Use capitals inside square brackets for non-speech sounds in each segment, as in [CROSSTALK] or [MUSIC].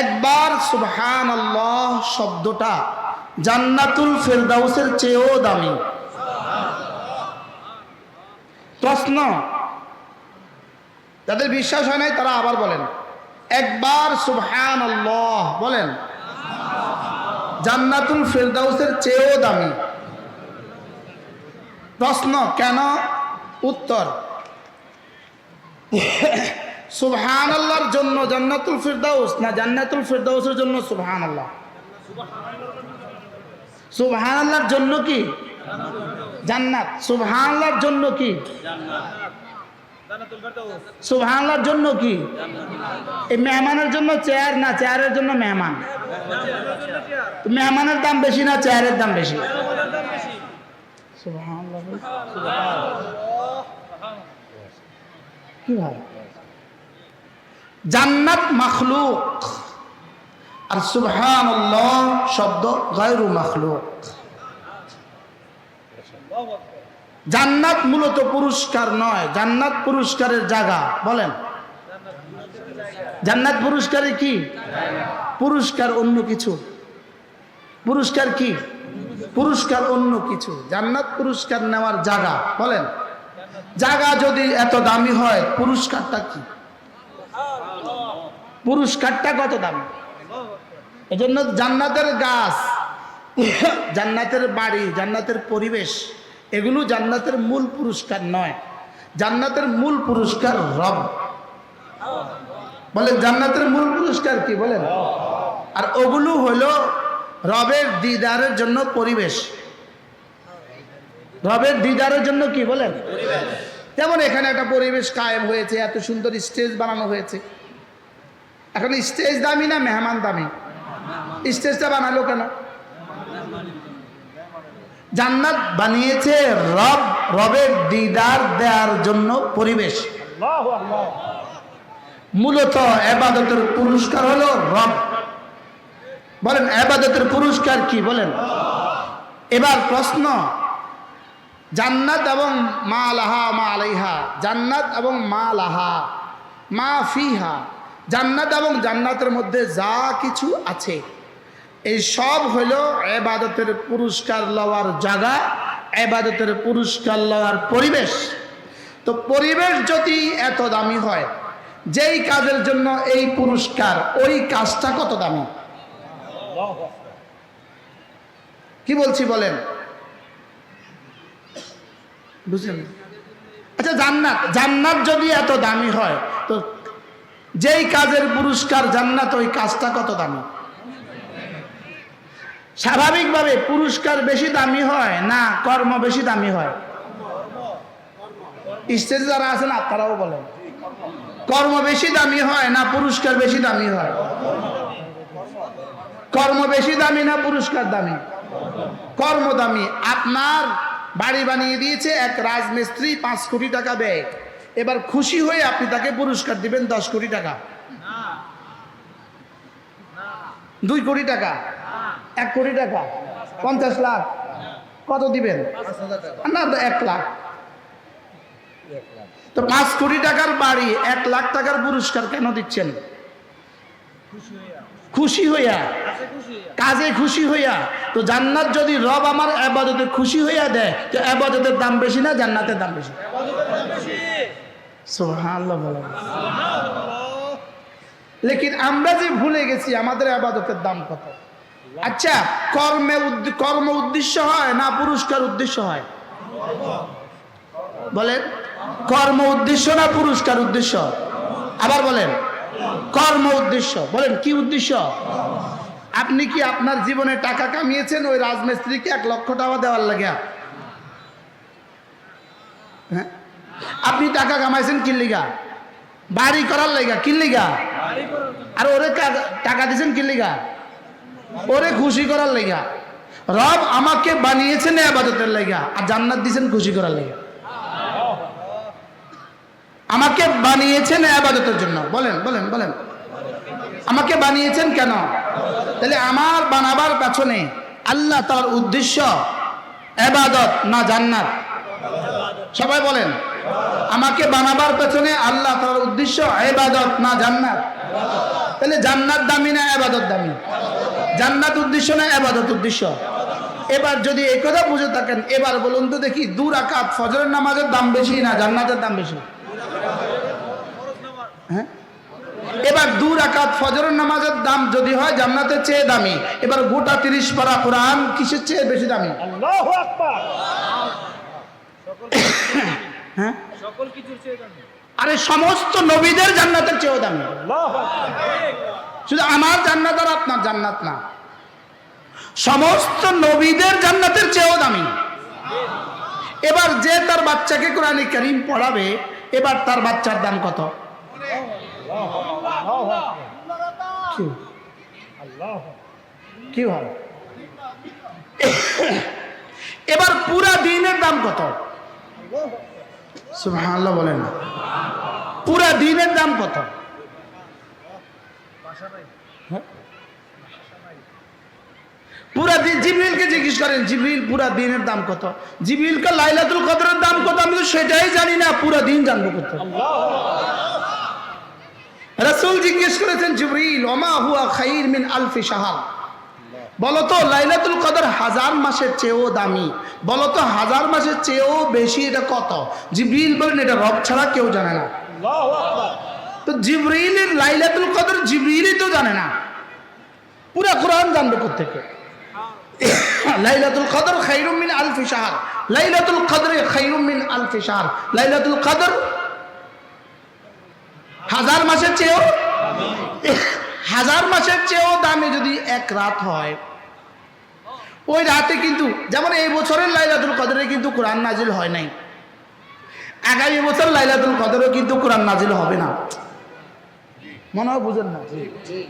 একবার সুবহান আল্লাহ শব্দটা জান্নাতুল ফেরদাউসের চেয়েও দামি। প্রশ্ন। যাদের বিশ্বাস হয় নাই তারা আবার বলেন। একবার সুবহান আল্লাহ বলেন, জান্নাতুল ফেরদাউসের চেয়েও দামি। প্রশ্ন কেন? উত্তর। সুবহান আল্লাহর জন্য জান্নাতুল ফিরদাউস? না, জান্নাতুল ফিরদাউসের জন্য সুবহান আল্লাহ সুবহান আল্লাহর জন্য কি? জান্নাত। সুবহান আল্লাহর জন্য কি? সুবহান আল্লাহর জন্য কি? এই মেহমানের জন্য চেয়ার না, চেয়ারের জন্য মেহমান? মেহমানের দাম বেশি না, চেয়ারের দাম বেশি। কি ভাই? জান্নাত মখলুক। আর সুবহানাল্লাহ শব্দ গায়রু মখলুক। জান্নাত মূলত পুরস্কার নয়, জান্নাত পুরস্কারের জায়গা, বলেন। জান্নাত পুরস্কারে কি? পুরস্কার অন্য কিছু। পুরস্কার কি? পুরস্কার অন্য কিছু। জান্নাত পুরস্কার নেওয়ার জায়গা, বলেন। জায়গা যদি এত দামি হয়, পুরস্কারটা কি? পুরস্কারটা কত দাম? দামি এজন্য জান্নাতের গাছ জান্নাতের বাড়ি জান্নাতের পরিবেশ এগুলো জান্নাতের মূল পুরস্কার নয়। জান্নাতের মূল পুরস্কার রব। বলেন জান্নাতের মূল পুরস্কার কি বলেন? আর ওগুলো হলো রবের দিদারের জন্য পরিবেশ। রবের দিদারের জন্য কি বলেন? যেমন এখানে একটা পরিবেশ কায়েম হয়েছে এত সুন্দর স্টেজ বানানো হয়েছে। এখন স্টেজ দামি না মেহমান দামি? স্টেজটা বানালো কেন? জান্নাত বানিয়েছে রব রবের দিদার দেওয়ার জন্য পরিবেশ। মূলত এবাদতের পুরস্কার হলো রব। বলেন এবাদতের পুরস্কার কি? বলেন। এবার প্রশ্ন জান্নাত এবং মা লাহা মা আলাইহা জান্নাত এবং মা লাহা মা ফিহা জান্নাত এবং জান্নাতের মধ্যে যা কিছু আছে, এই সব হইল এবাদতের পুরস্কার লওয়ার জায়গা, এবাদতের পুরস্কার লওয়ার পরিবেশ। তো পরিবেশ যদি এত দামি হয়, যেই কাজের জন্য এই পুরস্কার, ওই কাজটা কত দামি? কি বলছি বলেন? বুঝলেন? আচ্ছা জান্নাত জান্নাত যদি এত দামি হয়, তো যেই কাজের পুরস্কার জান্নাত, ওই কাজটা কত দামি? স্বাভাবিকভাবে পুরস্কার বেশি দামি হয় না কর্ম বেশি দামি হয়? স্টেজে যারা আছেন আপনারাও বলেন। কর্ম বেশি দামি হয় না পুরস্কার বেশি দামি হয়? কর্ম বেশি দামি না পুরস্কার দামি? কর্ম দামি। আপনার বাড়ি বানিয়ে দিয়েছে এক রাজমিস্ত্রি পাঁচ কোটি টাকা ব্যয়। এবার খুশি হয়ে আপনি তাকে পুরস্কার দিবেন দশ কোটি টাকা। দুই কোটি টাকা। এক কোটি টাকা। পঞ্চাশ লাখ। কত দিবেন? না এক লাখ। তো পাঁচ কোটি টাকার বাড়ি, এক লাখ টাকার পুরস্কার কেন দিচ্ছেন? খুশি হইয়া। কাজে খুশি হইয়া। তো জান্নাত যদি রব আমার আবাদতে খুশি হইয়া দেয়, তো আবাদতের দাম বেশি না জান্নাতের দাম বেশি? লেকিন আমরা যে ভুলে গেছি, আমাদের আবাদতের দাম কত? আচ্ছা কর্মে কর্ম উদ্দেশ্য হয় না পুরস্কার উদ্দেশ্য হয়? বলেন, কর্ম উদ্দেশ্য না পুরস্কার উদ্দেশ্য? আবার বলেন, কর্ম উদ্দেশ্য। বলেন, কি উদ্দেশ্য? আপনি কি আপনার জীবনে টাকা কামিয়েছেন ওই রাজমিস্ত্রিকে এক লক্ষ টাকা দেওয়ার লাগে হ্যাঁ? আপনি টাকা কামাইছেন কিল্লিগা বাড়ি করার লেগা? কিল্লিগা আর ওরে টাকা দিয়েছেন কিল্লিগা ওরে খুশি করার লেগা রব আমাকে বানিয়েছেন আবাদতের লেগা আর জান্নাত দিয়েছেন খুশি করার লেগা আমাকে বানিয়েছেন আবাদতের জন্য। বলেন বলেন বলেন। আমাকে বানিয়েছেন কেন? তাহলে আমার বানাবার পেছনে আল্লাহ তার উদ্দেশ্য এবাদত না জান্নাত? সবাই বলেন, আমাকে বানাবার পেছনে আল্লাহ তার উদ্দেশ্য এবাদত না জান্নাত? তাহলে জান্নাত দামি না এবাদত দামি? জান্নাত উদ্দেশ্য না এবাদত উদ্দেশ্য? এবার যদি এই কথা বুঝে থাকেন, এবার বলুন তো দেখি, দু রাকাত ফজরের নামাজের দাম বেশি না জান্নাতের দাম বেশি? হ্যাঁ? এবার দু রাকাত ফজরের নামাজের দাম যদি হয় জান্নাতের চেয়ে দামি। এবার গোটা তিরিশ পারা কোরআন কিসের চেয়ে বেশি দামি? আল্লাহু আকবার। হ্যাঁ? সকল কিছুর চেয়ে দামি। আরে সমস্ত নবীদের জান্নাতের চেয়েও দামি। শুধু আমার জান্নাত আর আপনার জান্নাত না। সমস্ত নবীদের জান্নাতের চেয়েও দামি। এবার যে তার বাচ্চাকে কোরআন করিম পড়াবে এবার তার বাচ্চার দাম কত? কি? এবার পুরা দিনের দাম কত? সুবহানাল্লাহ বলেন। পুরা দিনের দাম কত? হ্যাঁ? পুরা দিন জিবরিলকে জিজ্ঞেস করেন, জিবরিল, পুরা দিনের দাম কত? জিবরিলকে লাইলাতুল কদরের দাম কত? আমি তো সেটাই জানি না, পুরা দিন জানব কত রাসূল জিজ্ঞেস করেছেন, জিবরিল, ওমা হুয়া খাইর মিন আলফি শাহার? বলতো লাইলাতুল কদর হাজার মাসের চেয়েও দামি। বলতো হাজার মাসের চেয়েও বেশি এটা কত? জিবরিল বলেন এটা রব ছাড়া কেউ জানে না। তো জিবরিলের লাইলাতুল কদর জিবরিলই তো জানে না। পুরা কোরআন জানবে থেকে [COUGHS] লাইলাতুল কদর খাইরুম মিন আলফি শাহর। লাইলাতুল কদরে খাইরুম মিন আলফি শাহর। লাইলাতুল কদর হাজার মাসের চেয়েও হাজার মাসের চেয়েও দামে যদি এক রাত হয়। ওই রাতে কিন্তু যেমন এই বছরের লাইলাতুল কদরে কিন্তু কোরআন নাজিল হয় নাই। আগামী বছর লাইলাতুল কদরে কিন্তু কোরআন নাজিল হবে না। মনে হয় বুঝেন না?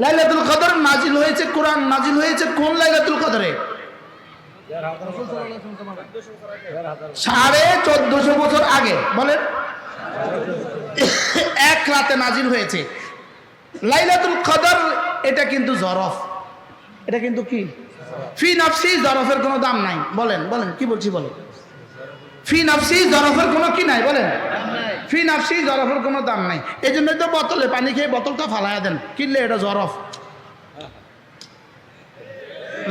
লাইলাতুল কদর নাজিল হয়েছে কোরআন নাজিল হয়েছে কোন লাইলাতুল কদরে? সাড়ে চোদ্দশো বছর আগে বলেন। এক রাতে নাজিল হয়েছে। লাইলাতুল কদর, এটা কিন্তু জরফ। এটা কিন্তু কি? ফি নাফসি, জরফের কোনো দাম নাই। বলেন বলেন, কি বলছি বলেন? ফি নাফসি, জরফের কোনো কি নাই? বলেন। ফি নাফসি, জরফের কোনো দাম নাই। এই জন্যই তো বোতলে পানি খেয়ে বোতলটা ফালাইয়া দেন। কিনলে এটা জরফ।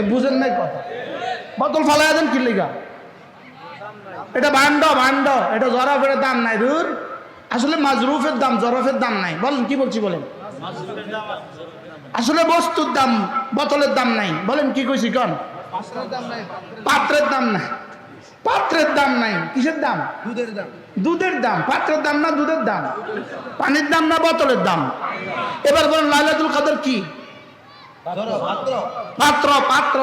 বুঝেন নাই কথা? বোতল ফালাইয়া দেন কিনলে গা। এটা ভাণ্ড ভাণ্ড। এটা জরফের দাম নাই, দূর। আসলে মাজরুফের দাম, জরফের দাম নাই। বলেন, কি বলছি বলেন? আসলে বস্তুর দাম বোতলের দাম নাই। বলেন কি কইছি কন? পাত্রের দাম নাই। পাত্রের দাম নাই। কিসের দাম? দুধের দাম। দুধের দাম। পাত্রের দাম না দুধের দাম? পানির দাম না বোতলের দাম? এবার বলেন লাইলাতুল কদর কি? পাত্র পাত্র।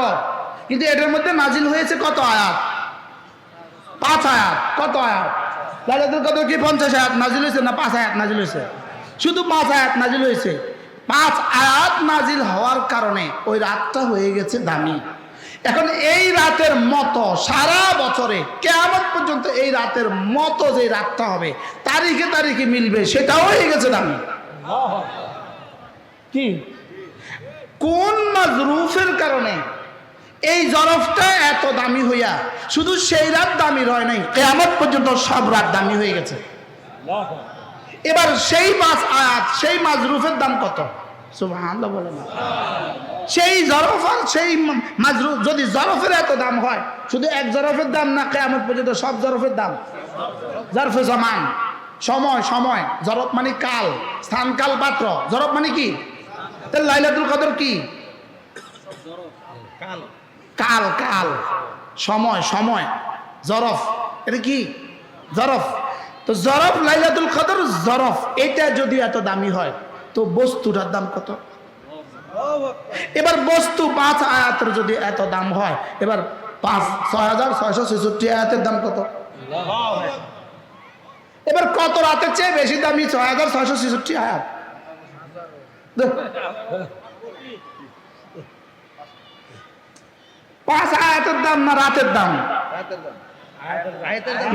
কিন্তু এটার মধ্যে নাজিল হয়েছে কত আয়াত? পাঁচ আয়াত। কত আয়াত? লাইলাতুল কদর কি পঞ্চাশ আয়াত নাজিল হয়েছে না পাঁচ আয়াত নাজিল হয়েছে? শুধু পাঁচ আয়াত নাজিল হয়েছে। পাঁচ আয়াত নাজিল হওয়ার কারণে ওই রাতটা হয়ে গেছে দামি। এখন এই রাতের মতো সারা বছরে কেমন পর্যন্ত এই রাতের মতো যে রাতটা হবে, তারিখে তারিখে মিলবে, সেটাও হয়ে গেছে দামি। কি? কোন মাজরুফের কারণে এই জরফটা এত দামি হইয়া শুধু সেই রাত দামি রয় নাই, কেয়ামত পর্যন্ত সব রাত দামি হয়ে গেছে। এবার সেই মাছ আয়াত, সেই মাজরুফের দাম কত? সেই জরফ আর সেই যদি জরফের এত দাম হয়, শুধু এক জরফের দাম না, কেয়ামত পর্যন্ত সব জরফের দাম? জরফে জমান, সময় সময়, জরফ মানে কাল, স্থান, কাল, পাত্র, জরফ মানে কি? লাইলাতুল কদর কি? কাল কাল, সময় সময়, জরফ, এটা কি? জরফ। তো জরফ, লাইলাতুল কদর, জরফ। এটা যদি এত দামি হয়, তো বস্তুটার দাম কত? এবার বস্তু পাঁচ আয়াতের যদি এত দাম হয়, এবার পাঁচ, ছয় হাজার ছয়শো ছেষট্টি আয়াতের দাম কত? এবার কত রাতের চেয়ে বেশি দামি, ছয় হাজার ছয়শো ছেষট্টি আয়াত? পাঁচ আয়াতের দাম না রাতের দাম?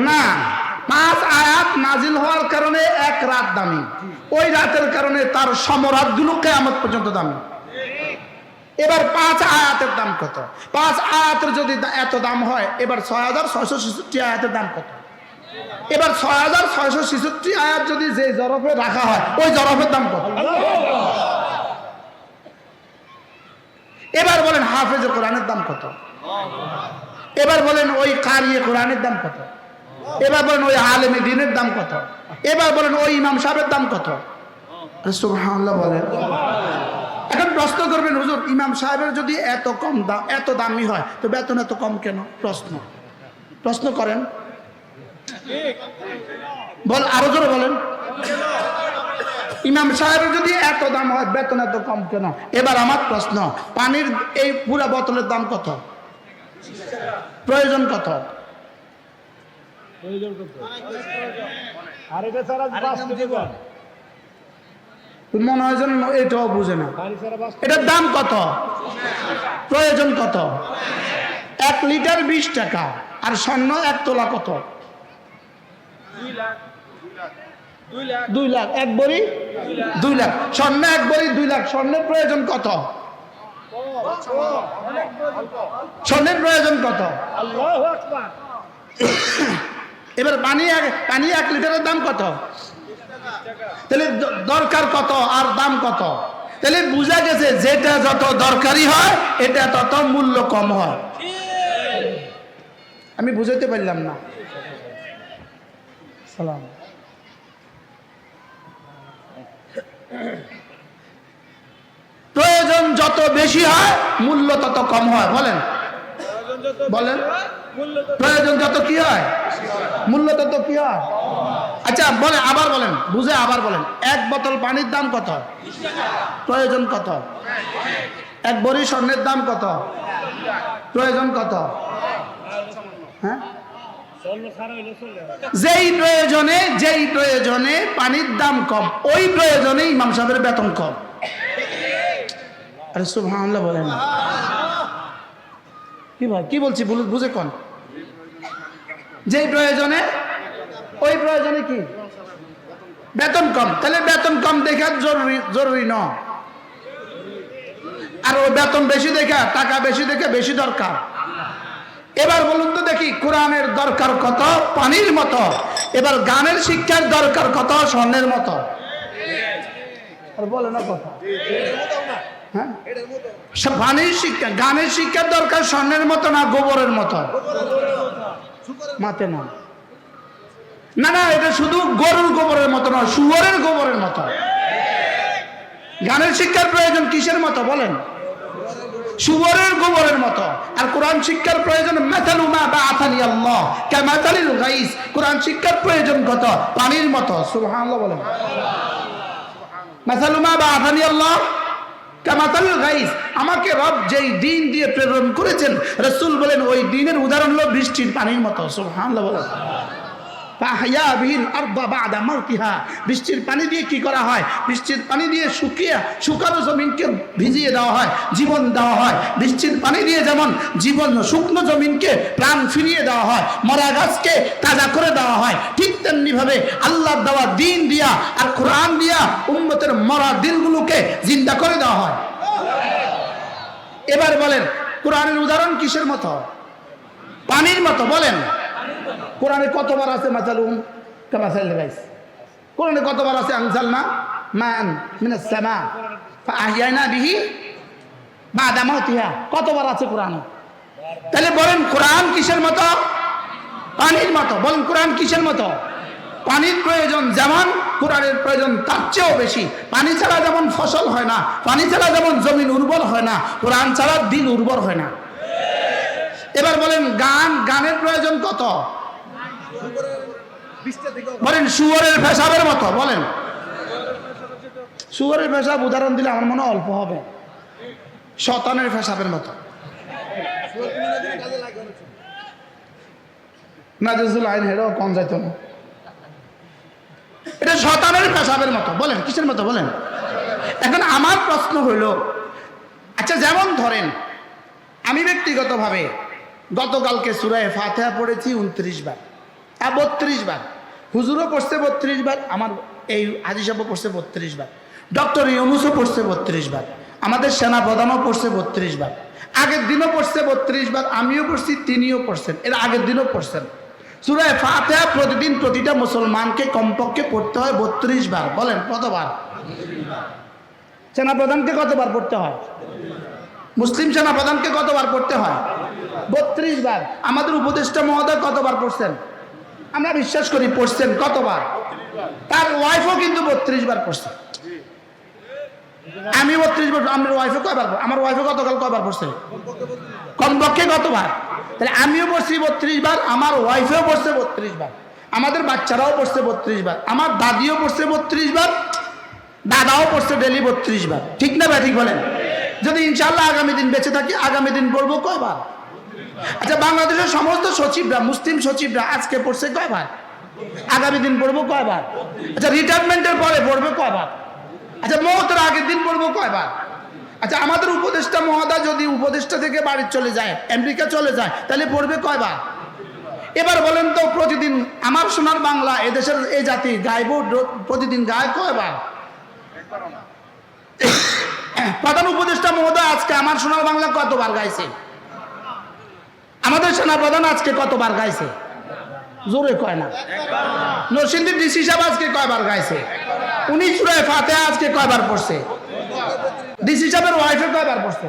না, পাঁচ আয়াত নাজিল হওয়ার কারণে এক রাত দামি। ওই রাতের কারণে তার সমরাতগুলো কেয়ামত পর্যন্ত দামি। এবার পাঁচ আয়াতের দাম কত? পাঁচ আয়াতের যদি এত দাম হয়, এবার ছয় হাজার ছয়শো ছেষট্টি আয়াতের দাম কত? এবার ছয় হাজার ছয়শো ছেষট্টি আয়াত যদি যে জরফে রাখা হয়, ওই জরফের দাম কত? এবার বলেন হাফেজের কোরআনের দাম কত? এবার বলেন ওই কারিয়ে কোরআনের দাম কত? এবার বলেন ওই আলেমে দিনের দাম কত? এবার বলেন ওই ইমাম সাহেবের দাম কত? বলেন। এখন প্রশ্ন করবেন, হুজুর, ইমাম সাহেবের যদি এত কম দাম এত দামি হয়, তো বেতন এত কম কেন? প্রশ্ন। প্রশ্ন করেন। বল, আরও জোরে বলেন। ইমাম সাহেবের যদি এত দাম হয়, বেতন এত কম কেন? এবার আমার প্রশ্ন, পানির এই পুরা বোতলের দাম কত? প্রয়োজন কত? মনে হয় যেন এটাও বুঝে না। এটার দাম কত? প্রয়োজন কত? এক লিটার বিশ টাকা। আর স্বর্ণ এক তোলা কত? দুই লাখ। এক বড়ি? দুই লাখ। স্বর্ণ এক বড়ি দুই লাখ। স্বর্ণের প্রয়োজন কত? স্বর্ণের প্রয়োজন কত? এবার পানি পানি এক লিটারের দাম কত? তাহলে দরকার কত আর দাম কত? তাহলে বোঝা গেছে যেটা যত দরকারি হয় এটা তত মূল্য কম হয়। আমি বুঝাইতে পারলাম না। সালাম। বেশি হয়, মূল্য তত কম হয়, বলেন। বলেন। প্রয়োজন যত কি হয়, মূল্য তত কি হয়। আচ্ছা বলে আবার বলেন, বুঝে আবার বলেন। এক বোতল পানির দাম কত? প্রয়োজন কত? এক বড়ি স্বর্ণের দাম কত? প্রয়োজন কত? হ্যাঁ? যেই প্রয়োজনে যেই প্রয়োজনে পানির দাম কম, ওই প্রয়োজনে ইমাম সাহেবের বেতন কম। আরে সুবহানাল্লাহ বলেন কি ভাই, কি বলছি বুঝে কোন। যেই প্রয়োজনে, ওই প্রয়োজনে কি? বেতন কম। তাহলে বেতন কম দেখা জরুরি জরুরি ন। আর ওই বেতন বেশি দেখা, টাকা বেশি দেখে বেশি দরকার। এবার বলুন তো দেখি, কোরআনের দরকার কত? পানির মতো। এবার গানের শিক্ষার দরকার কত? স্বর্ণের মতো। আর বলে না কথা। হ্যাঁ? সব শিক্ষা গানের শিক্ষার দরকার স্বর্ণের মতো না গোবরের মতো? মাতে না। না না এটা শুধু গরুর গোবরের মতো নয় শুয়োরের গোবরের মতো। গানের শিক্ষার প্রয়োজন কিসের মতো বলেন? শুয়োরের গোবরের মতো। আর কোরআন শিক্ষার প্রয়োজন মেথালুমা বা আথানি আল্লাহ কেমাতালিল গাইস। কোরআন শিক্ষার প্রয়োজন কত? পানির মতো সুবহানাল্লাহ বলেন। মেথালুমা বা আথানি আল্লাহ আমাকে রব যেই দিন দিয়ে প্রেরণ করেছেন, রসুল বলেন, ওই দিনের উদাহরণ হলো বৃষ্টির পানির মতো। সুবহানাল্লাহ বৃষ্টির পানি দিয়ে কি করা হয়? বৃষ্টির পানি দিয়ে শুকিয়ে শুকানো জমিনকে ভিজিয়ে দেওয়া হয়, জীবন দেওয়া হয়। বৃষ্টির পানি দিয়ে যেমন জীবন শুকনো জমিনকে প্রাণ ফিরিয়ে দেওয়া হয়, মরা গাছকে তাজা করে দেওয়া হয়, ঠিক তেমনি ভাবে আল্লাহর দেওয়া দিন দিয়া আর কোরআন দিয়া উম্মতের মরা দিলগুলোকে জিন্দা করে দেওয়া হয়। এবার বলেন, কোরআনের উদাহরণ কিসের মতো? পানির মতো, বলেন। কোরআনে কতবার আছে মাসালুম কামাসাল গাইস। কোরআনে কতবার আছে আনসাল না মান মিনাস সামা ফাহিয়ানা বিহি বাদা মাউতিহা। কতবার আছে কোরআনে? তাহলে বলেন কোরআন কিসের মতো? পানির মতো। বলেন কোরআন কিসের মতো? পানির প্রয়োজন যেমন, কোরআনের প্রয়োজন তার চেয়েও বেশি। পানি ছাড়া যেমন ফসল হয় না, পানি ছাড়া যেমন জমিন উর্বর হয় না, কোরআন ছাড়া দিন উর্বর হয় না। এবার বলেন গান, গানের প্রয়োজন কত? বলেন শুয়োরের পেশাবের মতো, বলেন। শুয়োরের পেশাব উদাহরণ দিলে আমার মনে অল্প হবে। শতানের পেশাবের মতো। নাজিজুল আইন হেরেও কম যাইত না এটা শতানের পেশাবের মতো, বলেন, কিসের মতো, বলেন? এখন আমার প্রশ্ন হইল আচ্ছা যেমন ধরেন, আমি ব্যক্তিগতভাবে গতকালকে সুরায় ফাতেহা পড়েছি, উনত্রিশ বার। আর বত্রিশ বার। হুজুরও পড়ছে বত্রিশ বার, আমার এই হাজি সাহেবও পড়ছে বত্রিশ বার। ডক্টর ইউনুসও পড়ছে বত্রিশ বার। আমাদের সেনা প্রধানও পড়ছে বত্রিশ বার। আগের দিনও পড়ছে বত্রিশ বার, আমিও পড়ছি, তিনিও পড়ছেন। এর আগের দিনও পড়ছেন। সুরায় ফাতেহা প্রতিদিন প্রতিটা মুসলমানকে কমপক্ষে পড়তে হয় বত্রিশ বার। বলেন, কতবার? সেনা প্রধানকে কতবার পড়তে হয়? মুসলিম সেনা প্রধানকে কতবার পড়তে হয়? বত্রিশ বার। আমাদের উপদেষ্টা মহোদয় কতবার পড়ছেন? আমরা বিশ্বাস করি পড়ছেন কতবার? তার ওয়াইফও কিন্তু বত্রিশ বার পড়ছে। আমি বত্রিশ বার, আমার ওয়াইফে কয়বার আমার ওয়াইফে গতকাল কয়বার পড়ছে? কমপক্ষে কতবার তাহলে আমিও পড়ছি বত্রিশ বার, আমার ওয়াইফেও পড়ছে বত্রিশ বার, আমাদের বাচ্চারাও পড়ছে বত্রিশ বার, আমার দাদিও পড়ছে বত্রিশ বার, দাদাও পড়ছে ডেলি বত্রিশ বার। ঠিক না ভাই, ঠিক বলেন? যদি ইনশাল্লাহ আগামী দিন বেঁচে থাকি, আগামী দিন পড়ব কয়বার? আচ্ছা বাংলাদেশের সমস্ত সচিবরা, মুসলিম সচিবরা আজকে পড়ছে কয়বার? আগামী দিন পড়ব কয়বার? আচ্ছা রিটায়ারমেন্টের পরে পড়বে কয়বার? আচ্ছা মহতের আগের দিন পড়ব কয়বার? আচ্ছা আমাদের উপদেষ্টা মহোদয় যদি উপদেষ্টা থেকে বাড়ি চলে যায়, আমেরিকা চলে যায়, তাহলে পড়বে কয়বার? এবার বলেন তো, প্রতিদিন আমার সোনার বাংলা, এদেশের এই জাতি গাইব প্রতিদিন গায় কয়বার? প্রধান উপদেষ্টা মহোদয় আজকে আমার সোনার বাংলা কতবার গাইছে? আমাদের সেনা প্রধান আজকে কতবার গাইছে? জোরে কয় না। নরসিংদী ডিসি সাহেব আজকে কয়বার গাইছে? উনি সুরায় ফাতে আজকে কয়বার পড়ছে? ডিসি সাহেবের ওয়াইফে কয়বার পড়ছে?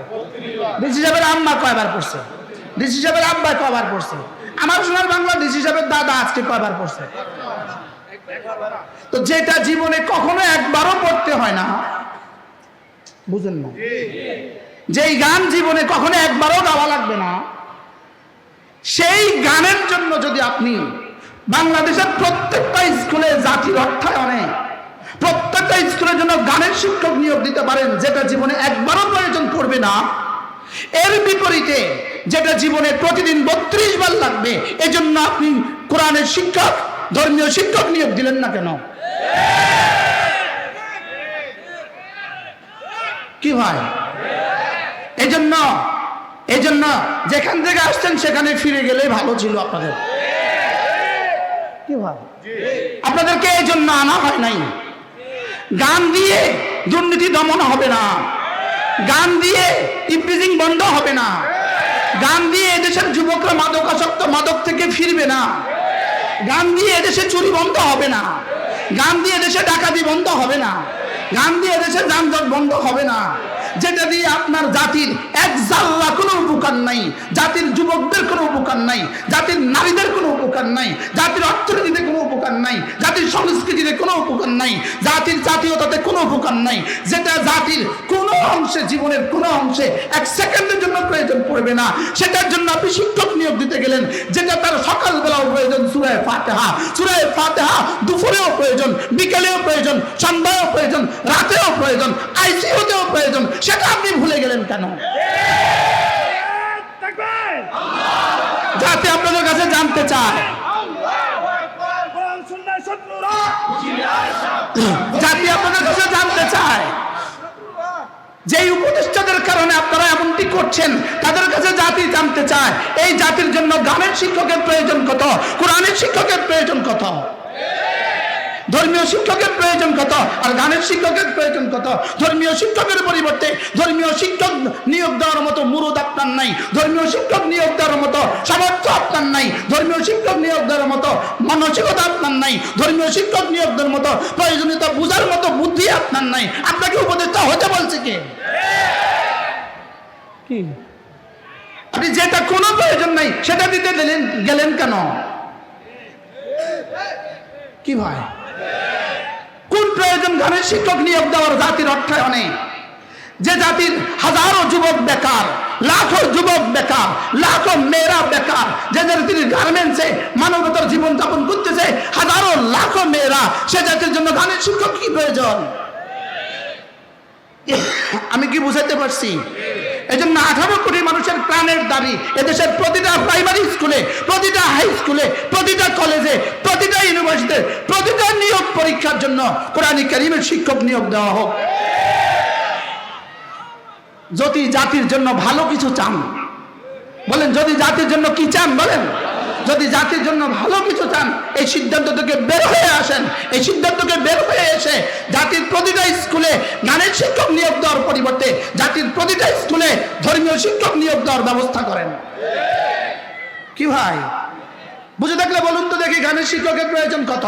ডিসি সাহেবের আম্মা কয়বার পড়ছে? ডিসি সাহেবের আব্বা কয়বার পড়ছে? আমার সোনার বাংলা ডিসি সাহেবের দাদা আজকে কয়বার পড়ছে? তো যেটা জীবনে কখনো একবারও পড়তে হয় না, বুঝেন না? যেই গান জীবনে কখনো একবারও গাওয়া লাগবে না সেই গানের জন্য যদি আপনি বাংলাদেশের প্রত্যেকটা স্কুলে জাতির অর্থায়নে, প্রত্যেকটা স্কুলের জন্য গানের শিক্ষক নিয়োগ দিতে পারেন, যেটা জীবনে একবারও প্রয়োজন পড়বে না, এর বিপরীতে যেটা জীবনে প্রতিদিন বত্রিশ বার লাগবে, এজন্য আপনি কোরআনের শিক্ষক, ধর্মীয় শিক্ষক নিয়োগ দিলেন না কেন? কি হয় এই জন্য এই জন্য যেখান থেকে আসছেন সেখানে ফিরে গেলে ভালো ছিল আপনাদের। কি আপনাদেরকে এই জন্য আনা হয় নাই। গান দিয়ে দুর্নীতি দমন হবে না। গান দিয়ে ইপ্রিজিং বন্ধ হবে না। গান দিয়ে এদেশের যুবকরা মাদকাসক্ত মাদক থেকে ফিরবে না। গান দিয়ে এদেশে চুরি বন্ধ হবে না। গান দিয়ে এদেশে ডাকাতি বন্ধ হবে না। গান দিয়ে এদেশে যানজট বন্ধ হবে না। যেটা দিয়ে আপনার জাতির এক জাল্লা কোনো উপকার নাই, জাতির যুবকদের কোনো উপকার নাই, জাতির নারীদের কোনো উপকার নাই, জাতির অর্থনীতিতে কোনো উপকার নাই, জাতির সংস্কৃতিতে কোনো উপকার নাই, জাতির জাতীয়তাতে কোনো উপকার নাই, যেটা জাতির কোনো অংশে, জীবনের কোনো অংশে এক সেকেন্ডের জন্য প্রয়োজন পড়বে না, সেটার জন্য আপনি শিক্ষক নিয়োগ দিতে গেলেন, যেটা তার সকালবেলাও প্রয়োজন, সুরায় ফাতেহা সুরায় ফাতেহা দুপুরেও প্রয়োজন, বিকেলেও প্রয়োজন, সন্ধ্যায়ও প্রয়োজন, রাতেও প্রয়োজন আইসিইউতেও প্রয়োজন, সেটা আপনি ভুলে গেলেন কেন? যাতে আপনাদের কাছে জানতে চায়। জাতি আপনাদের কাছে জানতে চায়। যেই উপদেষ্টাদের কারণে আপনারা এমনটি করছেন, তাদের কাছে জাতি জানতে চায়। এই জাতির জন্য গানের শিক্ষকের প্রয়োজন কত? কোরআনের শিক্ষকের প্রয়োজন কত? ধর্মীয় শিক্ষকের প্রয়োজন কত? আর গানের শিক্ষকের প্রয়োজন কত? ধর্মীয় শিক্ষকের পরিবর্তে ধর্মীয় শিক্ষক নিয়োগ দেওয়ার মতো মুরুদ আপনার নাই। ধর্মীয় শিক্ষক নিয়োগ দেওয়ার মতো সামর্থ্য আপনার নাই। ধর্মীয় শিক্ষক নিয়োগ দেওয়ার মতো মানসিকতা আপনার নাই। ধর্মীয় শিক্ষক নিয়োগ দেওয়ার মতো প্রয়োজনীয়তা বুঝার মতো বুদ্ধি আপনার নাই। আপনাকে উপদেষ্টা হতে বলছে কে? কি? আপনি যেটা কোনো প্রয়োজন নাই সেটা দিতে গেলেন কেন? কি ভাই? প্রয়োজন গানের শিক্ষক নিয়োগ দেওয়ার জাতির অর্থায়নে। যে জাতির হাজারো যুবক বেকার, লাখো যুবক বেকার, লাখো মেয়েরা বেকার, যে জাতির গার্মেন্টসে মানবতার জীবন যাপন করতেছে, হাজারো লাখো মেয়েরা সে জাতির জন্য গানের শিক্ষক কি প্রয়োজন? আমি কি বুঝাতে পারছি? এই জন্য আঠারো কোটি মানুষের প্রাণের দাবি, এদেশের প্রতিটা প্রাইমারি স্কুলে প্রতিটা হাই স্কুলে প্রতিটা কলেজে প্রতিটা ইউনিভার্সিটিতে প্রতিটা নিয়োগ পরীক্ষার জন্য কোরআনী কারিমের শিক্ষক নিয়োগ দেওয়া হোক। যদি জাতির জন্য ভালো কিছু চান, বলেন, যদি জাতির জন্য কি চান, বলেন। যদি জাতির জন্য ভালো কিছু চান, এই সিদ্ধান্ত থেকে বের হয়ে আসেন। এই সিদ্ধান্তকে বের হয়ে এসে জাতির প্রতিটা স্কুলে গানের শিক্ষক নিয়োগ দেওয়ার পরিবর্তে জাতির প্রতিটা স্কুলে ধর্মীয় শিক্ষক নিয়োগ দেওয়ার ব্যবস্থা করেন। কি ভাই? বুঝে থাকলে বলুন তো দেখি গানের শিক্ষকের প্রয়োজন কত।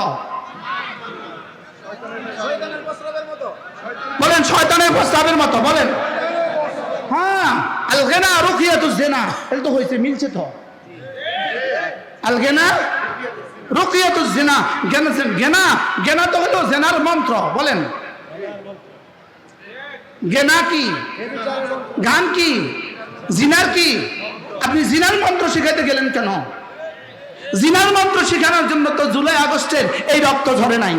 বলেন, শয়তানের প্রস্তাবের মতো, বলেন। হ্যাঁ আল গেনা রুকিয়াতু জেনা এটা তো হয়েছে মিলছে তো। গেনা গেনা তো হলো জেনার মন্ত্র, বলেন। গেনা কি? গান কি? জিনার কি? আপনি জিনার মন্ত্র শিখাইতে গেলেন কেন? জিনার মন্ত্র শেখানোর জন্য তো জুলাই আগস্টের এই রক্ত ঝরে নাই?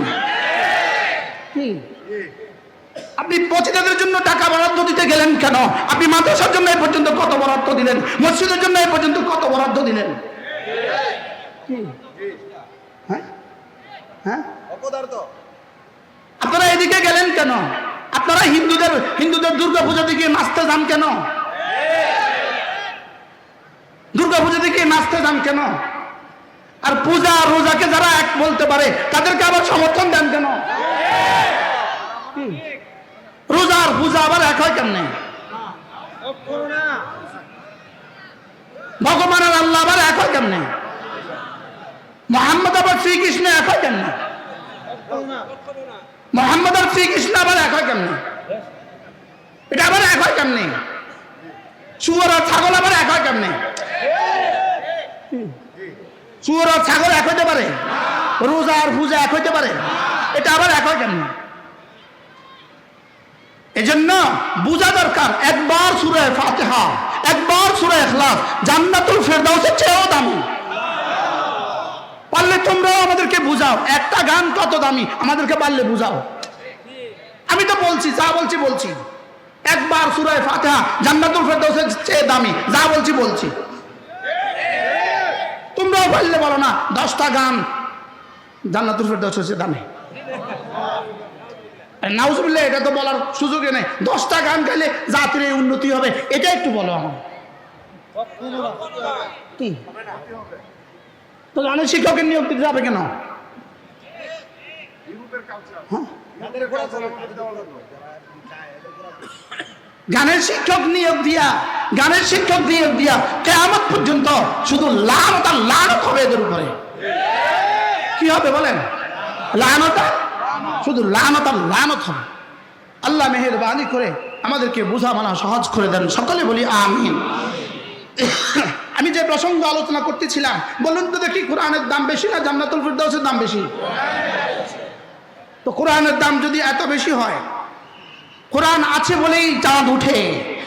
আপনি পচিতাদের জন্য টাকা বরাদ্দ দিতে গেলেন কেন? আপনি মাদ্রাসার জন্য এই পর্যন্ত কত বরাদ্দ দিলেন? মসজিদের জন্য এই পর্যন্ত কত বরাদ্দ দিলেন? কি? হ্যাঁ? হ্যাঁ? আপনারা এদিকে গেলেন কেন? আপনারা হিন্দুদের হিন্দুদের দুর্গা পূজাতে গিয়ে নাচতে যান কেন? দুর্গা পূজাতে গিয়ে নাচতে যান কেন? আর পূজা রোজাকে যারা এক বলতে পারে তাদেরকে আবার সমর্থন দেন কেন? রোজা আর পূজা আবার এক হয় কেমনে? ভগবান আর আল্লাহ আবার এক হয় কেমনে? মোহাম্মদ আবার শ্রীকৃষ্ণ এক হয় কেমনে? মোহাম্মদ আর শ্রীকৃষ্ণ আবার এক হয় কেমনে? এটা আবার এক হয় কেমনে? শুয়ার আর ছাগল আবার এক হয় কেমনে? শুয়ার আর ছাগল এক হইতে পারে? রোজা আর পূজা এক হইতে পারে? এটা আবার এক হয় কেমনে? এজন্য বুঝা দরকার, একবার সুরে ফাতিহা, একবার সুরে ইখলাস জান্নাতুল ফেরদাউসের চেয়েও দামি। পারলে তোমরাও আমাদেরকে বুঝাও। একটা গান কত দামি, আমাদেরকে পারলে বুঝাও। আমি তো বলছি, যা বলছি বলছি। একবার সুরায় ফাতিহা জান্নাতুল ফেরদাউসের চেয়ে দামি, যা বলছি বলছি। তোমরাও পারলে বলো না, দশটা গান জান্নাতুল ফেরদাউসের চেয়ে দামি। নাউজুবিল্লাহ, এটা তো বলার সুযোগই নেই। দশটা গান গাইলে জাতির এই উন্নতি হবে, এটা একটু বলো আমার তো গানের শিক্ষকের নিয়োগ দিতে যাবে কেন? গানের শিক্ষক নিয়োগ দিয়া, গানের শিক্ষক নিয়োগ দিয়া কেমন পর্যন্ত শুধু লানত আর লানত হবে এদের উপরে। কি হবে বলেন? লানতা শুধু লানত আর লানত হবে। আল্লাহ মেহেরবানি করে আমাদেরকে বোঝা মানা সহজ করে দেন। সকলে বলি আমিন। আমি যে প্রসঙ্গ আলোচনা করতেছিলাম, বলুন তো দেখি কোরআনের দাম বেশি না জান্নাতুল ফিরদাউসের দাম বেশি? তো কোরআনের দাম যদি এত বেশি হয়, কোরআন আছে বলেই চাঁদ উঠে।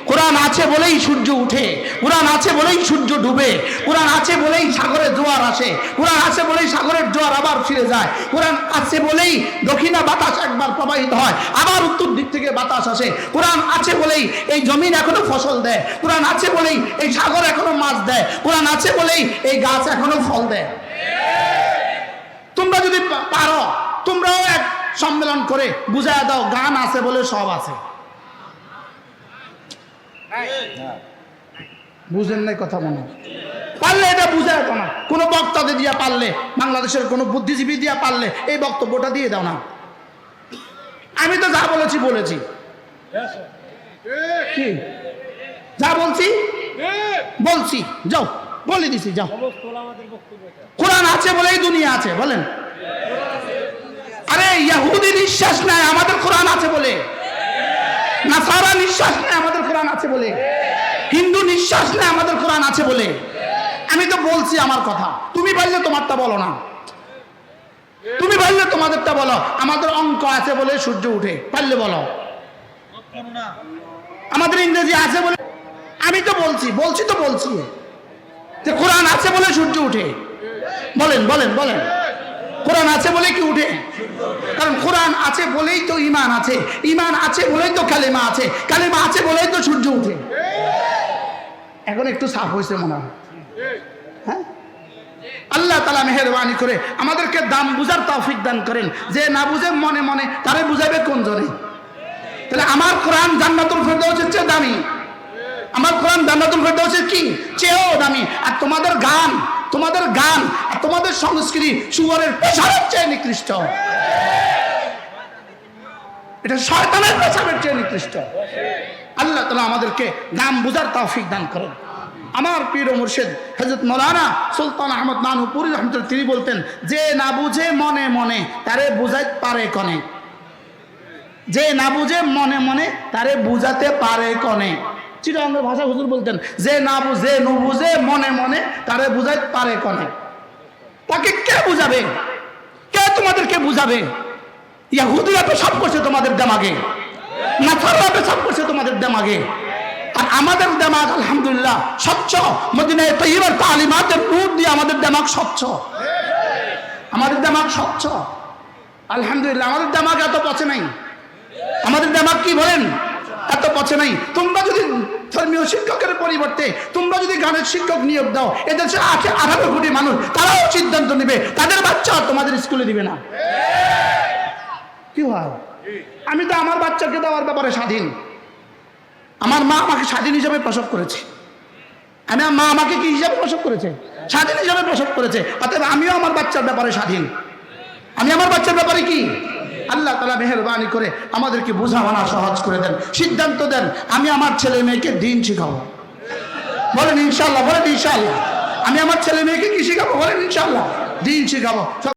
কোরআন আছে বলেই সূর্য উঠে, কোরআন আছে বলেই সূর্য ডুবে, কোরআন আছে বলেই সাগরে জোয়ার আসে, কোরআন আছে বলেই সাগরের জোয়ার আবার ফিরে যায়, কোরআন আছে বলেই দক্ষিণা বাতাস একবার প্রবাহিত হয়, আবার উত্তর দিক থেকে বাতাস আসে, কোরআন আছে বলেই এই জমিন এখনও ফসল দেয়, কোরআন আছে বলেই এই সাগর এখনও মাছ দেয়, কোরআন আছে বলেই এই গাছ এখনও ফল দেয়। তোমরা যদি পারো, তোমরাও এক সম্মেলন করে বুঝায় দাও, গান আছে বলে সব আছে। বুঝেন নাই কথা মনে পারলে এটা বুঝায় দাও না। কোনো বক্তাদের দিয়া পারলে, বাংলাদেশের কোনো বুদ্ধিজীবী দিয়া পারলে, এই বক্তব্যটা দিয়ে দাও না। আমি তো যা বলেছি বলেছি। কি? যা বলছি? বলছি। যাও, বলে দিছি, যাও। কোরআন আছে বলেই দুনিয়া আছে, বলেন। আরে ইহুদি নিঃশ্বাস নেয়, আমাদের কোরআন আছে বলে। নাসারা নিঃশ্বাস নেয়। আছে বলে? হিন্দু নিঃশ্বাস নেয় আমাদের কোরআন আছে বলে। আমি তো বলছি আমার কথা। তুমি পারলে তোমারটা বলো না। তুমি পারলে তোমাদেরটা বলো। আমাদের অঙ্ক আছে বলে সূর্য উঠে। পারলে বলো। আমাদের ইংরেজি আছে বলে আমি তো বলছি বলছি তো বলছি। যে কোরআন আছে বলে সূর্য উঠে। বলেন বলেন বলেন। কোরআন আছে বলে কি উঠে? কারণ কোরআন আছে বলেই তো ইমান আছে। ইমান আছে বলেই তো কালেমা আছে। কালেমা আছে বলেই তো সূর্য উঠে। এখন একটু সাফ হয়েছে মনে হয়। হ্যাঁ? আল্লাহ তালা মেহরবানি করে আমাদেরকে দাম বুঝার তৌফিক দান করেন। যে না বুঝে মনে মনে, তারে বুঝাবে কোন জনে? তাহলে আমার কোরআন জান্নাতুল ফেরদাউসের চেয়ে দামি। আমার কোরআন জান্নাতুল ফেরদাউসের কি? চেয়েও দামি। আর তোমাদের গান তোমাদের গান আর তোমাদের সংস্কৃতি সুবরের পেশারের চেয়ে নিকৃষ্ট। এটা শয়তানের পেশাবের চেয়ে নিকৃষ্ট। আল্লাহ তালা আমাদেরকে গান বুঝার তৌফিক দান করেন। আমার পীর মুর্শিদ হজরত মৌলানা সুলতান আহমদ নানুপুরি রহমতুল তিনি বলতেন, যে না বুঝে মনে মনে, তারে বুঝাইতে পারে কনে। যে না বুঝে মনে মনে, তারে বুঝাতে পারে কনে। চিটাঙ্গের ভাষা হুজুর বলতেন, যে না বুঝে, নু মনে মনে, তারে বুঝাই পারে কনে। তাকে কে বুঝাবে? কে তোমাদেরকে বুঝাবে? ইয়াহুদিরা পেশাব করছে তোমাদের দেমাগে। নাসাররা পেশাব করছে তোমাদের দেমাগে। আর আমাদের দেমাগ, আলহামদুলিল্লাহ, স্বচ্ছ। মদিনায় তৈবার তালিমাতের নূর দিয়ে আমাদের দেমাগ স্বচ্ছ। আমাদের দেমাগ স্বচ্ছ। আলহামদুলিল্লাহ, আমাদের দেমাগ এত পচে নাই। আমাদের দেমাগ কি বলেন? এত পচে নাই। তোমরা যদি ধর্মীয় শিক্ষকের পরিবর্তে তোমরা যদি গানের শিক্ষক নিয়োগ দাও এদেশে আছে আঠারো কোটি মানুষ, তারাও সিদ্ধান্ত নেবে, তাদের বাচ্চা তোমাদের স্কুলে দিবে না। কি হয়? আমি তো আমার বাচ্চাকে দেওয়ার ব্যাপারে স্বাধীন। আমার মা আমাকে স্বাধীন হিসাবে প্রসব করেছে। আমি মা আমাকে কি হিসাবে প্রসব করেছে? স্বাধীন হিসাবে প্রসব করেছে। অতএব আমিও আমার বাচ্চার ব্যাপারে স্বাধীন। আমি আমার বাচ্চার ব্যাপারে কি? আল্লাহ তালা মেহরবানি করে আমাদেরকে বোঝামানা সহজ করে দেন। সিদ্ধান্ত দেন, আমি আমার ছেলে মেয়েকে দিন শিখাবো। বলেন ইনশাল্লাহ বলেন ইনশাল্লাহ আমি আমার ছেলে মেয়েকে কি শিখাবো? বলেন ইনশাল্লাহ দিন শিখাবো।